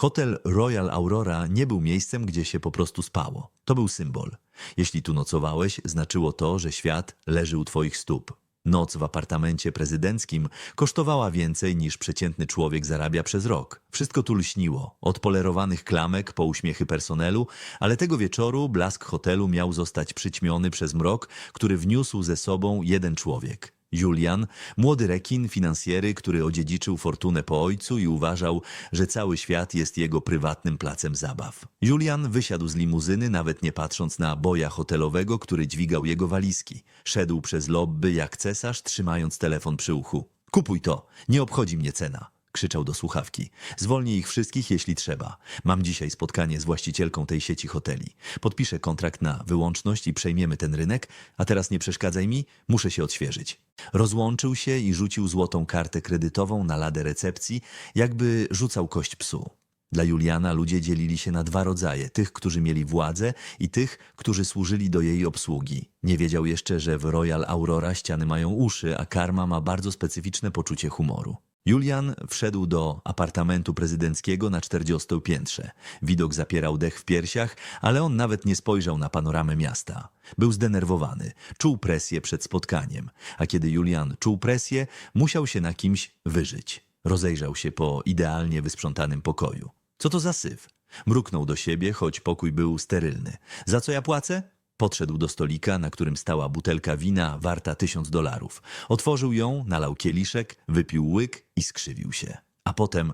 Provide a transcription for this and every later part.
Hotel Royal Aurora nie był miejscem, gdzie się po prostu spało. To był symbol. Jeśli tu nocowałeś, znaczyło to, że świat leży u twoich stóp. Noc w apartamencie prezydenckim kosztowała więcej niż przeciętny człowiek zarabia przez rok. Wszystko tu lśniło, od polerowanych klamek po uśmiechy personelu, ale tego wieczoru blask hotelu miał zostać przyćmiony przez mrok, który wniósł ze sobą jeden człowiek. Julian, młody rekin, finansjery, który odziedziczył fortunę po ojcu i uważał, że cały świat jest jego prywatnym placem zabaw. Julian wysiadł z limuzyny, nawet nie patrząc na boja hotelowego, który dźwigał jego walizki. Szedł przez lobby jak cesarz, trzymając telefon przy uchu. Kupuj to, nie obchodzi mnie cena. Krzyczał do słuchawki. Zwolnię ich wszystkich, jeśli trzeba. Mam dzisiaj spotkanie z właścicielką tej sieci hoteli. Podpiszę kontrakt na wyłączność i przejmiemy ten rynek, a teraz nie przeszkadzaj mi, muszę się odświeżyć. Rozłączył się i rzucił złotą kartę kredytową na ladę recepcji, jakby rzucał kość psu. Dla Juliana ludzie dzielili się na dwa rodzaje: tych, którzy mieli władzę i tych, którzy służyli do jej obsługi. Nie wiedział jeszcze, że w Royal Aurora ściany mają uszy, a karma ma bardzo specyficzne poczucie humoru. Julian wszedł do apartamentu prezydenckiego na 40 piętrze. Widok zapierał dech w piersiach, ale on nawet nie spojrzał na panoramę miasta. Był zdenerwowany, czuł presję przed spotkaniem, a kiedy Julian czuł presję, musiał się na kimś wyżyć. Rozejrzał się po idealnie wysprzątanym pokoju. Co to za syf? Mruknął do siebie, choć pokój był sterylny. Za co ja płacę? Podszedł do stolika, na którym stała butelka wina warta tysiąc dolarów. Otworzył ją, nalał kieliszek, wypił łyk i skrzywił się. A potem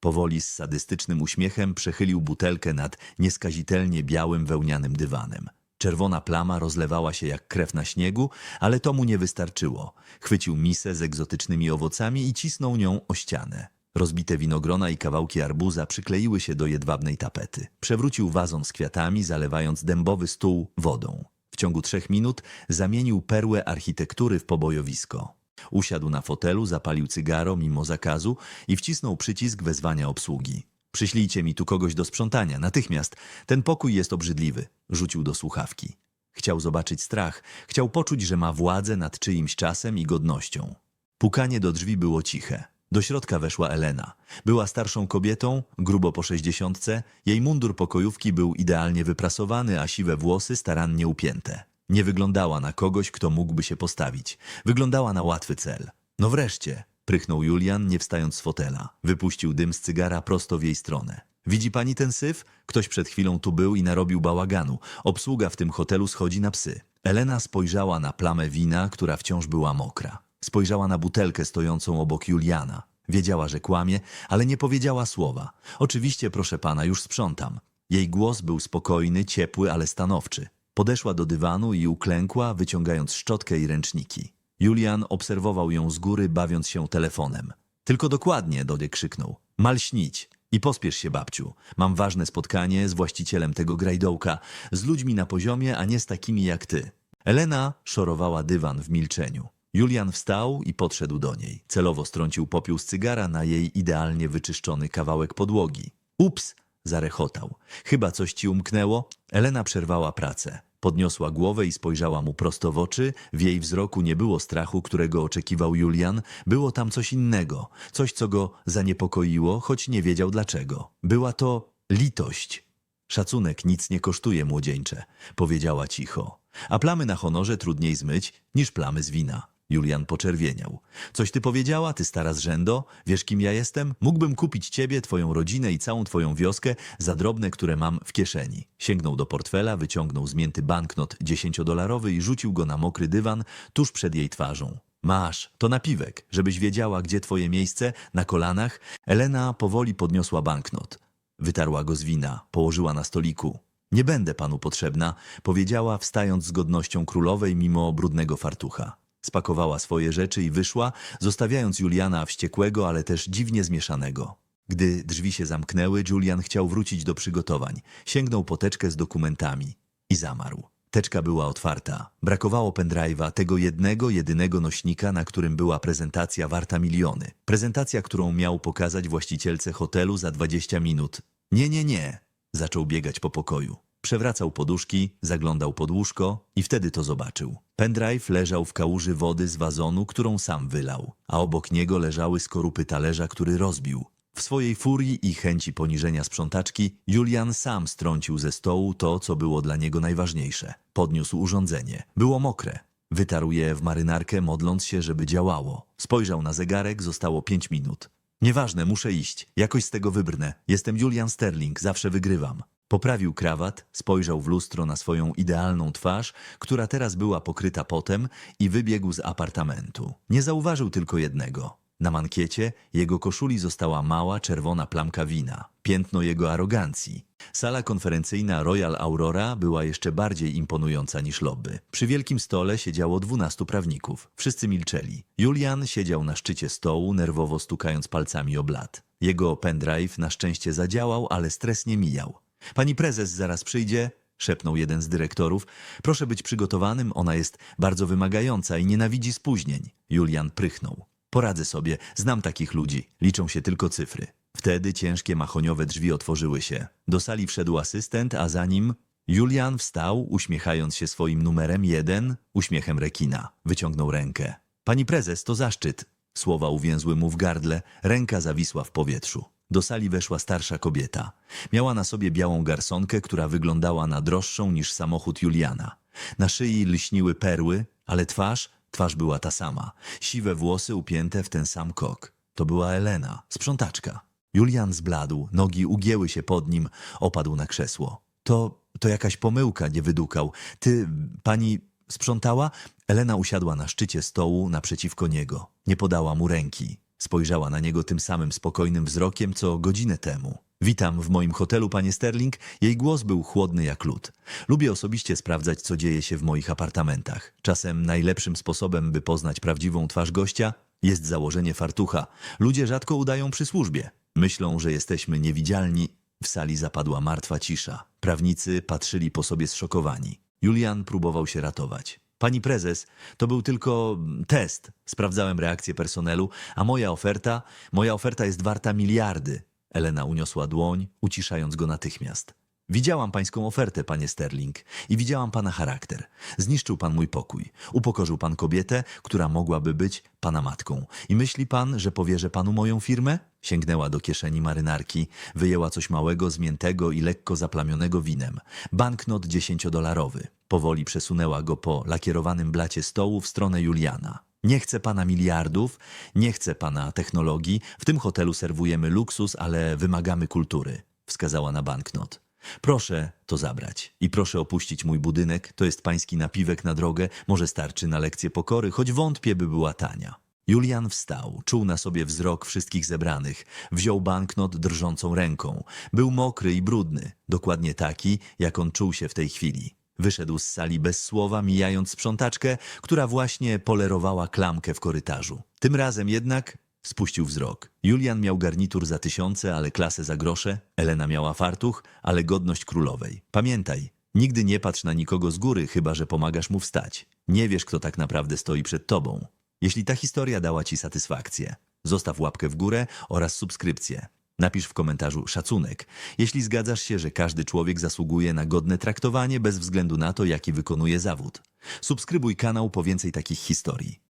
powoli z sadystycznym uśmiechem przechylił butelkę nad nieskazitelnie białym wełnianym dywanem. Czerwona plama rozlewała się jak krew na śniegu, ale to mu nie wystarczyło. Chwycił misę z egzotycznymi owocami i cisnął nią o ścianę. Rozbite winogrona i kawałki arbuza przykleiły się do jedwabnej tapety. Przewrócił wazon z kwiatami, zalewając dębowy stół wodą. W ciągu trzech minut zamienił perłę architektury w pobojowisko. Usiadł na fotelu, zapalił cygaro mimo zakazu i wcisnął przycisk wezwania obsługi. Przyślijcie mi tu kogoś do sprzątania, natychmiast. Ten pokój jest obrzydliwy. Rzucił do słuchawki. Chciał zobaczyć strach, chciał poczuć, że ma władzę nad czyimś czasem i godnością. Pukanie do drzwi było ciche. Do środka weszła Elena. Była starszą kobietą, grubo po sześćdziesiątce, jej mundur pokojówki był idealnie wyprasowany, a siwe włosy starannie upięte. Nie wyglądała na kogoś, kto mógłby się postawić. Wyglądała na łatwy cel. No wreszcie, prychnął Julian, nie wstając z fotela. Wypuścił dym z cygara prosto w jej stronę. Widzi pani ten syf? Ktoś przed chwilą tu był i narobił bałaganu. Obsługa w tym hotelu schodzi na psy. Elena spojrzała na plamę wina, która wciąż była mokra. Spojrzała na butelkę stojącą obok Juliana. Wiedziała, że kłamie, ale nie powiedziała słowa. Oczywiście, proszę pana, już sprzątam. Jej głos był spokojny, ciepły, ale stanowczy. Podeszła do dywanu i uklękła, wyciągając szczotkę i ręczniki. Julian obserwował ją z góry, bawiąc się telefonem. Tylko dokładnie, Dody krzyknął. Mal śnić. I pospiesz się, babciu. Mam ważne spotkanie z właścicielem tego grajdołka, z ludźmi na poziomie, a nie z takimi jak ty. Elena szorowała dywan w milczeniu. Julian wstał i podszedł do niej. Celowo strącił popiół z cygara na jej idealnie wyczyszczony kawałek podłogi. Ups! zarechotał. Chyba coś ci umknęło? Elena przerwała pracę. Podniosła głowę i spojrzała mu prosto w oczy. W jej wzroku nie było strachu, którego oczekiwał Julian. Było tam coś innego. Coś, co go zaniepokoiło, choć nie wiedział dlaczego. Była to litość. Szacunek nic nie kosztuje, młodzieńcze, powiedziała cicho. A plamy na honorze trudniej zmyć niż plamy z wina. Julian poczerwieniał. Coś ty powiedziała, ty stara zrzędo? Wiesz, kim ja jestem? Mógłbym kupić ciebie, twoją rodzinę i całą twoją wioskę za drobne, które mam w kieszeni. Sięgnął do portfela, wyciągnął zmięty banknot dziesięciodolarowy i rzucił go na mokry dywan tuż przed jej twarzą. Masz, to napiwek, żebyś wiedziała, gdzie twoje miejsce, na kolanach. Elena powoli podniosła banknot. Wytarła go z wina, położyła na stoliku. Nie będę panu potrzebna, powiedziała, wstając z godnością królowej mimo brudnego fartucha. Spakowała swoje rzeczy i wyszła, zostawiając Juliana wściekłego, ale też dziwnie zmieszanego. Gdy drzwi się zamknęły, Julian chciał wrócić do przygotowań. Sięgnął po teczkę z dokumentami i zamarł. Teczka była otwarta. Brakowało pendrive'a, tego jednego, jedynego nośnika, na którym była prezentacja warta miliony. Prezentacja, którą miał pokazać właścicielce hotelu za 20 minut. Nie, nie, nie. Zaczął biegać po pokoju. Przewracał poduszki, zaglądał pod łóżko i wtedy to zobaczył. Pendrive leżał w kałuży wody z wazonu, którą sam wylał, a obok niego leżały skorupy talerza, który rozbił. W swojej furii i chęci poniżenia sprzątaczki, Julian sam strącił ze stołu to, co było dla niego najważniejsze. Podniósł urządzenie. Było mokre. Wytarł je w marynarkę, modląc się, żeby działało. Spojrzał na zegarek, zostało pięć minut. Nieważne, muszę iść. Jakoś z tego wybrnę. Jestem Julian Sterling, zawsze wygrywam. Poprawił krawat, spojrzał w lustro na swoją idealną twarz, która teraz była pokryta potem i wybiegł z apartamentu. Nie zauważył tylko jednego. Na mankiecie jego koszuli została mała, czerwona plamka wina, piętno jego arogancji. Sala konferencyjna Royal Aurora była jeszcze bardziej imponująca niż lobby. Przy wielkim stole siedziało dwunastu prawników. Wszyscy milczeli. Julian siedział na szczycie stołu, nerwowo stukając palcami o blat. Jego pendrive na szczęście zadziałał, ale stres nie mijał. Pani prezes zaraz przyjdzie, szepnął jeden z dyrektorów. Proszę być przygotowanym, ona jest bardzo wymagająca i nienawidzi spóźnień. Julian prychnął. Poradzę sobie, znam takich ludzi, liczą się tylko cyfry. Wtedy ciężkie mahoniowe drzwi otworzyły się. Do sali wszedł asystent, a za nim Julian wstał, uśmiechając się swoim numerem jeden, uśmiechem rekina. Wyciągnął rękę. Pani prezes, to zaszczyt. Słowa uwięzły mu w gardle, ręka zawisła w powietrzu. Do sali weszła starsza kobieta. Miała na sobie białą garsonkę, która wyglądała na droższą niż samochód Juliana. Na szyi lśniły perły, ale twarz, twarz była ta sama. Siwe włosy upięte w ten sam kok. To była Elena, sprzątaczka. Julian zbladł, nogi ugięły się pod nim, opadł na krzesło. To, to jakaś pomyłka, nie wydukał. Ty, pani, sprzątała? Elena usiadła na szczycie stołu naprzeciwko niego. Nie podała mu ręki. Spojrzała na niego tym samym spokojnym wzrokiem, co godzinę temu. Witam w moim hotelu, panie Sterling. Jej głos był chłodny jak lód. Lubię osobiście sprawdzać, co dzieje się w moich apartamentach. Czasem najlepszym sposobem, by poznać prawdziwą twarz gościa, jest założenie fartucha. Ludzie rzadko udają przy służbie. Myślą, że jesteśmy niewidzialni. W sali zapadła martwa cisza. Prawnicy patrzyli po sobie zszokowani. Julian próbował się ratować. Pani prezes, to był tylko mm, test. Sprawdzałem reakcję personelu, a moja oferta, moja oferta jest warta miliardy. Elena uniosła dłoń, uciszając go natychmiast. Widziałam pańską ofertę, panie Sterling, i widziałam pana charakter. Zniszczył pan mój pokój. Upokorzył pan kobietę, która mogłaby być pana matką. I myśli pan, że powierzę panu moją firmę? Sięgnęła do kieszeni marynarki, wyjęła coś małego, zmiętego i lekko zaplamionego winem. Banknot dziesięciodolarowy. Powoli przesunęła go po lakierowanym blacie stołu w stronę Juliana. Nie chcę pana miliardów, nie chcę pana technologii. W tym hotelu serwujemy luksus, ale wymagamy kultury. Wskazała na banknot. Proszę to zabrać i proszę opuścić mój budynek. To jest pański napiwek na drogę, może starczy na lekcję pokory, choć wątpię, by była tania. Julian wstał, czuł na sobie wzrok wszystkich zebranych, wziął banknot drżącą ręką. Był mokry i brudny, dokładnie taki, jak on czuł się w tej chwili. Wyszedł z sali bez słowa, mijając sprzątaczkę, która właśnie polerowała klamkę w korytarzu. Tym razem jednak spuścił wzrok. Julian miał garnitur za tysiące, ale klasę za grosze. Elena miała fartuch, ale godność królowej. Pamiętaj, nigdy nie patrz na nikogo z góry, chyba że pomagasz mu wstać. Nie wiesz, kto tak naprawdę stoi przed tobą. Jeśli ta historia dała ci satysfakcję, zostaw łapkę w górę oraz subskrypcję. Napisz w komentarzu szacunek, jeśli zgadzasz się, że każdy człowiek zasługuje na godne traktowanie bez względu na to, jaki wykonuje zawód. Subskrybuj kanał po więcej takich historii.